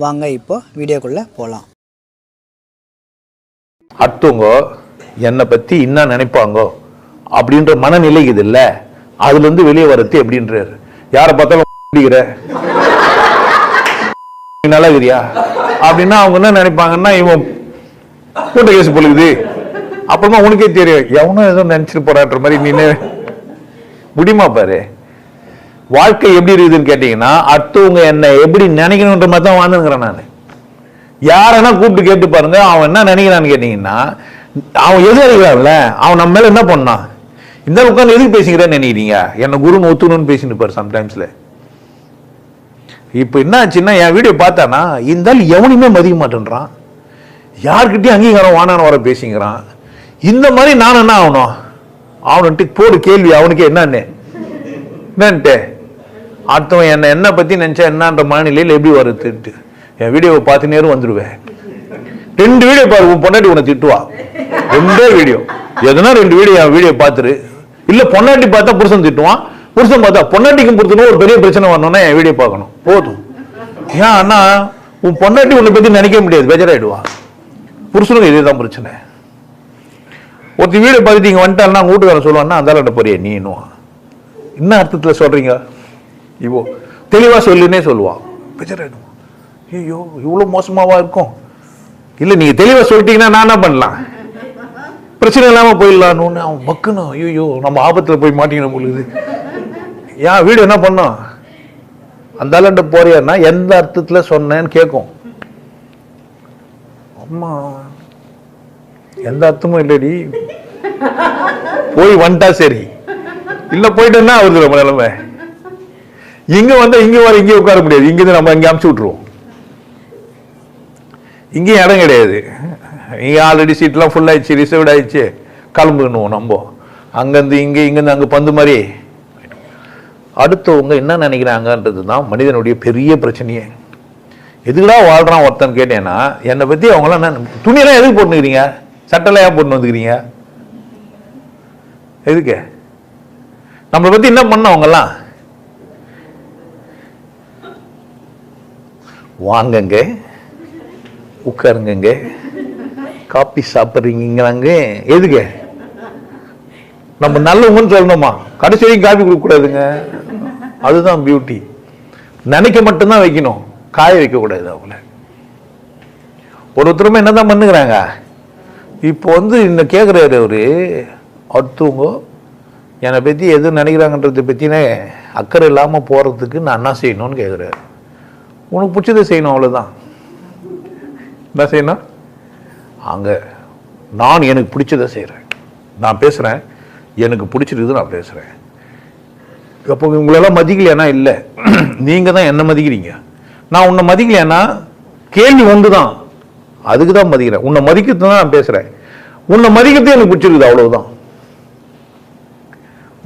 வாங்க இப்போ வீடியோக்குள்ளே போகலாம் அடுத்தவங்க என்னை பத்தி என்ன நினைப்பாங்கோ? அப்படின்ற மனநிலை இது இல்ல. அதுலேருந்து வெளியே வரது எப்படின்றாரு. யாரை பார்த்தாலும் நல்லா இருக்கிறியா? அப்படின்னா அவங்க என்ன நினைப்பாங்கன்னா இவன் கூட்ட கேஸ் பொழுது அப்புறமா உனக்கே தெரியும் எவனும் எதுவும் நினைச்சிட்டு போறான்ற மாதிரி நீ முடியுமா பாரு? வாழ்க்கை எப்படி இருக்குதுன்னு கேட்டீங்கன்னா அடுத்தவங்க என்னை எப்படி நினைக்கணுன்ற மாதிரி தான் வாழ்ந்துங்கிறேன் நான். யாரனா கூப்பிட்டு கேட்டு பாருங்க அவன் என்ன நினைக்கிறான்னு கேட்டீங்கன்னா அவன் எது நினைக்கிறான்ல அவன் நம்ம மேலே என்ன பண்ணான்? இந்த உட்காந்து எதுக்கு பேசிக்கிறேன்னு நினைக்கிறீங்க? என்னை குருன்னு ஒத்துணும்னு பேசிட்டு பாரு சம்டைம்ஸில் இப்போ என்ன ஆச்சுன்னா என் வீடியோ பார்த்தானா இருந்தாலும் எவனையுமே மதிக்க மாட்டேன்றான். யார்கிட்டயும் அங்கீகாரம் வானான வர பேசிங்கிறான் இந்த மாதிரி நான் என்ன ஆகணும்? அவனுட்டு போடு கேள்வி அவனுக்கு என்னன்னு. என்னன்ட்டு? அடுத்தவன் என்னை என்ன பற்றி நினச்சா என்னன்ற மனநிலையில் எப்படி வருதுன்ட்டு. என் வீடியோவை பார்த்து நேரம் வந்துடுவேன் ரெண்டு வீடியோ பாரு உன் பொண்டாட்டி உன்னை திட்டுவா. ரெண்டே வீடியோ எதனா ரெண்டு வீடியோ என் வீடியோ பார்த்துரு. இல்லை பொண்டாட்டி பார்த்தா புருஷன் திட்டுவான். புருஷன் பார்த்தா பொண்டாட்டிக்கும் புருஷனும் ஒரு பெரிய பிரச்சனை வரணும்னா என் வீடியோ பார்க்கணும். போதும். ஏன் அண்ணா உன் பொண்டாட்டி உன்னை பற்றி நினைக்க முடியாது பெஜராயிடுவா. புருஷனுக்கு இதே தான் பிரச்சனை. ஒருத்தர் வீடியோ பார்த்துட்டு இங்கே வந்துட்டான்னா அவங்க வீட்டுக்காரன் சொல்லுவான்னா அந்த போறிய நீ இன்னும் என்ன அர்த்தத்தில் சொல்றீங்க? இவோ தெளிவா சொல்லுன்னே சொல்லுவான் பெஜராயிடுவான் ஐயோ இவ்வளவு மோசமாவா இருக்கும்? இல்ல நீங்க தெளிவா சொல்லிட்டீங்கன்னா நான் என்ன பண்ணலாம்? பிரச்சனை இல்லாம போயிடலான்னு அவன் பக்குனும் ஐயோ நம்ம ஆபத்துல போய் மாட்டிக்கணும் பொழுது. ஏன் வீடு என்ன பண்ணோம் அந்த ஆளுண்ட போறியான்னா எந்த அர்த்தத்துல சொன்னேன்னு கேட்கும் அம்மா எந்த அர்த்தமும் இல்லடி. போய் வந்துட்டா சரி. இல்ல போயிட்டேன்னா அவருக்கு நம்ம. நிலைமை இங்க வந்தா இங்க வர இங்கே உட்கார முடியாது. இங்க இருந்து நம்ம இங்க அமுச்சு விட்டுருவோம். இங்கேயும் இடம் கிடையாது. இங்க ஆல்ரெடி சீட்லாம் ஃபுல் ஆயிடுச்சு ரிசர்வ்ட் ஆயிடுச்சு. கிளம்புணுவோம் நம்ம. அங்கேருந்து இங்கே இங்கேருந்து அங்கே பந்து மாதிரி அடுத்தவங்க என்ன நினைக்கிறாங்கன்றது தான் மனிதனுடைய பெரிய பிரச்சனையே. எதுக்குடா வாழ்கிறான் ஒருத்தன் கேட்டேன்னா என்னை பற்றி அவங்களாம் என்ன துணியெல்லாம் எதுக்கு போட்டுக்கிறீங்க சட்டெல்லாம் ஏன் போட்டு வந்துக்கிறீங்க? எதுக்கு? நம்மளை பற்றி என்ன பண்ண அவங்கெல்லாம்? வாங்கங்க உட்காருங்க காப்பி சாப்பிட்றீங்கிறாங்க எதுக்கு நம்ம நல்லவங்கன்னு சொல்லணுமா? கடைசி வரைக்கும் காப்பி கொடுக்கக்கூடாதுங்க. அதுதான் பியூட்டி நினைக்க மட்டும்தான் வைக்கணும். காய வைக்கக்கூடாது அவங்கள. ஒருத்தருமே என்னதான் பண்ணுகிறாங்க? இப்போ வந்து இந்த கேட்குறாரு அவர். அடுத்தவங்க என்னை பற்றி எது நினைக்கிறாங்கன்றதை பற்றினே அக்கறை இல்லாமல் போகிறதுக்கு நான் என்ன செய்யணும்னு கேட்குறாரு உனக்கு பிடிச்சதை செய்யணும் அவ்வளோதான் என்ன செய்யணும்? அங்கே நான் எனக்கு பிடிச்சதை செய்கிறேன் நான் பேசுகிறேன் எனக்கு பிடிச்சிருக்குது நான் பேசுகிறேன் அப்போ உங்களெல்லாம் மதிக்கலையானா? இல்லை. நீங்கள் தான் என்ன மதிக்கிறீங்க? நான் உன்னை மதிக்கலையானா? கேள்வி ஒன்று தான் அதுக்கு தான் மதிக்கிறேன். உன்னை மதிக்கிறது தான் நான் பேசுகிறேன் உன்னை மதிக்கிறது எனக்கு பிடிச்சிருக்குது அவ்வளவுதான்.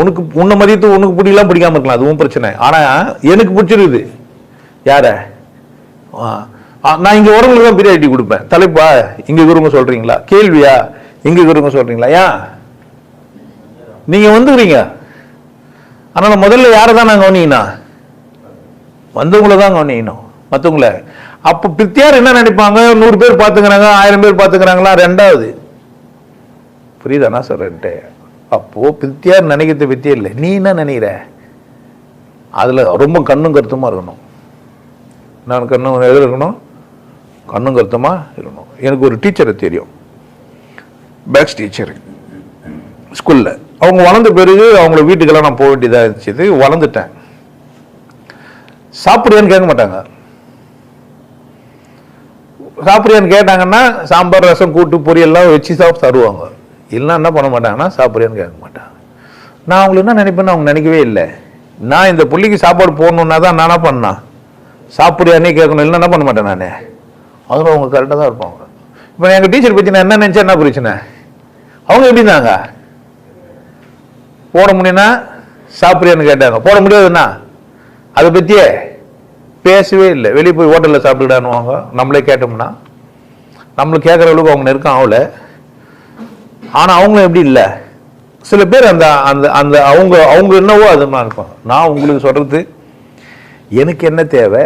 உனக்கு உன்னை மதித்து உனக்கு பிடிக்கலாம் பிடிக்காம இருக்கலாம். அதுவும் பிரச்சனை. ஆனா எனக்கு பிடிச்சிருக்குது. யார? ஆ, ஆ, நான் இங்கே வரவங்களுக்கு தான் பிரியாரிட்டி கொடுப்பேன். தலைப்பா இங்கே இருக்கிறவங்க சொல்கிறீங்களா கேள்வியா? இங்கே இருக்கிறவங்க சொல்கிறீங்களா ஏன்? நீங்கள் வந்துக்கிறீங்க. ஆனா முதல்ல யாரை தான் நான் கவனிங்கண்ணா வந்தவங்கள தான் கவனிக்கணும். மற்றவங்கள அப்போ பித்தியார் என்ன நினைப்பாங்க? நூறு பேர் பார்த்துக்கிறாங்க ஆயிரம் பேர் பார்த்துக்கிறாங்களா? ரெண்டாவது. புரியுதானா சொல்கிறேன்ட்டு அப்போது அப்போ பித்தியார் நினைக்கிறது பத்தியே இல்லை. நீ என்ன நினைக்கிற? அதில் ரொம்ப கண்ணும் கருத்துமாக இருக்கணும். நான் கண்ணும் எதில் இருக்கணும்? கண்ணும் கருத்தமாக இருக்கணும். எனக்கு ஒரு டீச்சரை தெரியும். பேக்ஸ் டீச்சர் ஸ்கூலில். அவங்க வளர்ந்த பிறகு அவங்கள வீட்டுக்கெல்லாம் நான் போக வேண்டியதாக இருந்துச்சு. வளர்ந்துட்டேன். சாப்பிடுவேன்னு கேட்க மாட்டாங்க. சாப்பிடுறியான்னு கேட்டாங்கன்னா சாம்பார் ரசம் கூட்டு பொரியெல்லாம் வச்சு சாப்பிட்டு தருவாங்க. இல்லைன்னா என்ன பண்ண மாட்டாங்கன்னா சாப்பிட்றியான்னு கேட்க மாட்டாங்க. நான் அவங்களுக்கு என்ன நினைப்பேன்னு அவங்க நினைக்கவே இல்லை. நான் இந்த பிள்ளைக்கு சாப்பாடு போடணுன்னா தான் நானா பண்ணேன்? சாப்பிடுறியானே கேட்கணும். இல்லைன்னா என்ன பண்ண மாட்டேன் நான்? அதில் அவங்க கரெக்டாக தான் இருப்பாங்க. இப்போ எங்கள் டீச்சர் பற்றி நான் என்ன நினச்சா என்ன பிரச்சனை? அவங்க எப்படி இருந்தாங்க? போட முடியும்னா சாப்பிட்றியான்னு கேட்டாங்க. போட முடியாதுன்னா? அதை பற்றியே பேசவே இல்லை. வெளியே போய் ஹோட்டலில் சாப்பிட்டுடானுவாங்க நம்மளே கேட்டோம்னா. நம்மளுக்கு கேட்குற அளவுக்கு அவங்க நெருக்கம் ஆகலை. ஆனால் அவங்களும் எப்படி இல்லை? சில பேர் அந்த அந்த அந்த அவங்க அவங்க என்னவோ அது மாதிரி இருக்கும். நான் உங்களுக்கு சொல்கிறது எனக்கு என்ன தேவை?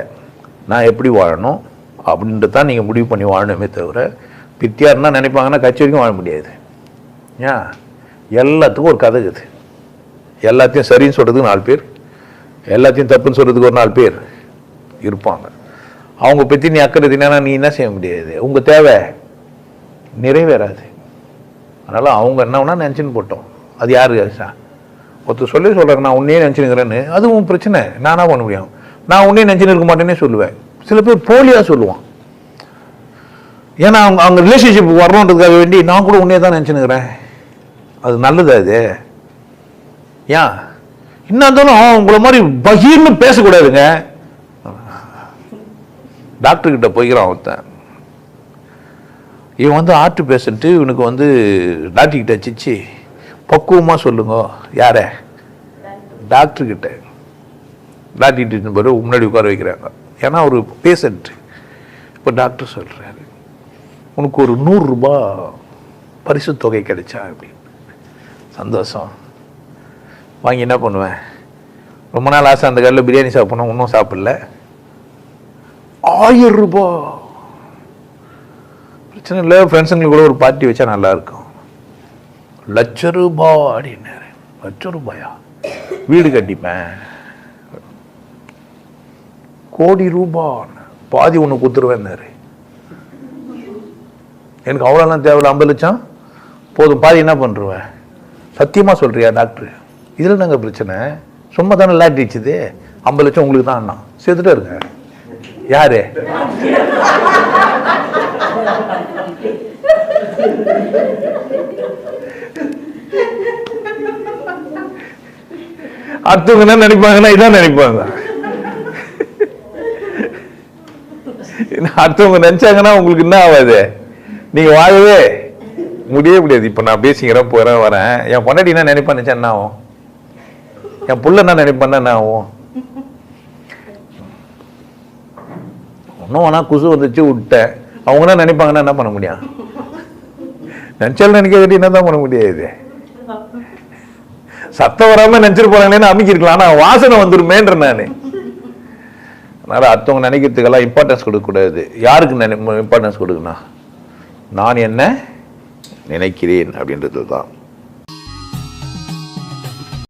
நான் எப்படி வாழணும்? அப்படின்ட்டு தான் நீங்கள் முடிவு பண்ணி வாழணுமே தவிர பித்தியார்னா நினைப்பாங்கன்னா கட்சி வரைக்கும் வாழ முடியாது. ஏன் எல்லாத்துக்கும் ஒரு கதை இருக்குது எல்லாத்தையும் சரின்னு சொல்கிறதுக்கு நாலு பேர். எல்லாத்தையும் தப்புன்னு சொல்கிறதுக்கு ஒரு நாலு பேர் இருப்பாங்க. அவங்க பற்றி நீ அக்கறை தினா நீ என்ன செய்ய முடியாது? உங்கள் தேவை நிறைவேறாது. அதனால் அவங்க என்ன வேணா நினச்சின்னு போட்டோம். அது யார் ஒருத்தர் சொல்லி சொல்கிறேன் நான் உன்னையே நினச்சினுக்கிறேன்னு அதுவும் பிரச்சனை. நானாக பண்ண முடியும்? நான் உன்னே நினச்சின்னு இருக்க மாட்டேன்னே சொல்லுவேன். சில பேர் போலியாக சொல்லுவான். ஏன்னா அவங்க அவங்க ரிலேஷன்ஷிப் வரணுன்றதுக்காக வேண்டி நான் கூட உன்னே தான் நினச்சினுக்கிறேன் அது நல்லதா அது ஏன் என்ன இருந்தாலும் உங்களை மாதிரி பகீர்னு பேசக்கூடாதுங்க. டாக்டர்கிட்ட போய்க்கிறான் ஒருத்தன். இவன் வந்து ஆர்ட் பேஷண்ட்டு இவனுக்கு வந்து டாக்டர்கிட்ட சிச்சி பக்குவமாக சொல்லுங்க. யார? டாக்டர்கிட்ட கிட்ட டாக்டர் முன்னாடி உட்கார வைக்கிறாங்க. ஏன்னா ஒரு பேஷண்ட் இப்போ டாக்டர் சொல்கிறாரு உனக்கு ஒரு நூறுரூபா பரிசு தொகை கிடைச்சா அப்படின்னு சந்தோஷம். வாங்கி என்ன பண்ணுவேன்? ரொம்ப நாள் ஆசை அந்த கடையில் பிரியாணி சாப்பிட்ணும் இன்னும் சாப்பிடல. ஆயிரம் ரூபா. பிரச்சனை இல்லை ஃப்ரெண்ட்ஸுங்களுக்கு கூட ஒரு பார்ட்டி வச்சா நல்லா இருக்கும். லட்ச ரூபா அப்படின்னாரு. லட்ச ரூபாயா? வீடு கட்டிப்பேன். கோடி ரூபாய் பாதி ஒன்று கொடுத்துருவேன்னாரு எனக்கு அவ்வளோலாம் தேவையில்ல ஐம்பது லட்சம்? போதும் பாதி என்ன பண்ணுருவேன் சத்தியமாக சொல்கிறியா டாக்டர்? இதில் நாங்கள் பிரச்சனை? சும்மா தானே லாட்டிச்சுது ஐம்பது லட்சம் உங்களுக்கு தான் அண்ணா. சேர்த்துட்டே இருங்க. யாரு? அடுத்தவங்க என்ன நினைப்பாங்கன்னா இதான் நினைப்பாங்க. அடுத்தவங்க நினைச்சாங்கன்னா உங்களுக்கு என்ன ஆகாது நீங்க வாழவே முடியவே முடியாது. இப்போ நான் பேசிக்கிறேன் போகிறேன் வரேன். என் பொண்டாட்டி என்ன நினைப்பான்னு நினைச்சா என்ன ஆகும்? என் புள்ள என்ன நினைப்பான்னா என்ன ஆகும்? ஒன்றும் ஆனால் குசு வந்துச்சு விட்டேன். அவங்க என்ன நினைப்பாங்கன்னா என்ன பண்ண முடியும்? நினச்சால நினைக்க வேண்டிய என்ன தான் பண்ண முடியாது? சத்தம் வராமல் நினச்சிட்டு போகிறாங்களேன்னு அமைக்கிருக்கலாம் ஆனால் வாசனை வந்துருமேன்ற நான். அதனால் அடுத்தவங்க நினைக்கிறதுக்கெல்லாம் இம்பார்ட்டன்ஸ் கொடுக்கக்கூடாது. யாருக்கு நினை இம்பார்ட்டன்ஸ் கொடுக்குண்ணா நான் என்ன நினைக்கிறேன் அப்படின்றது தான்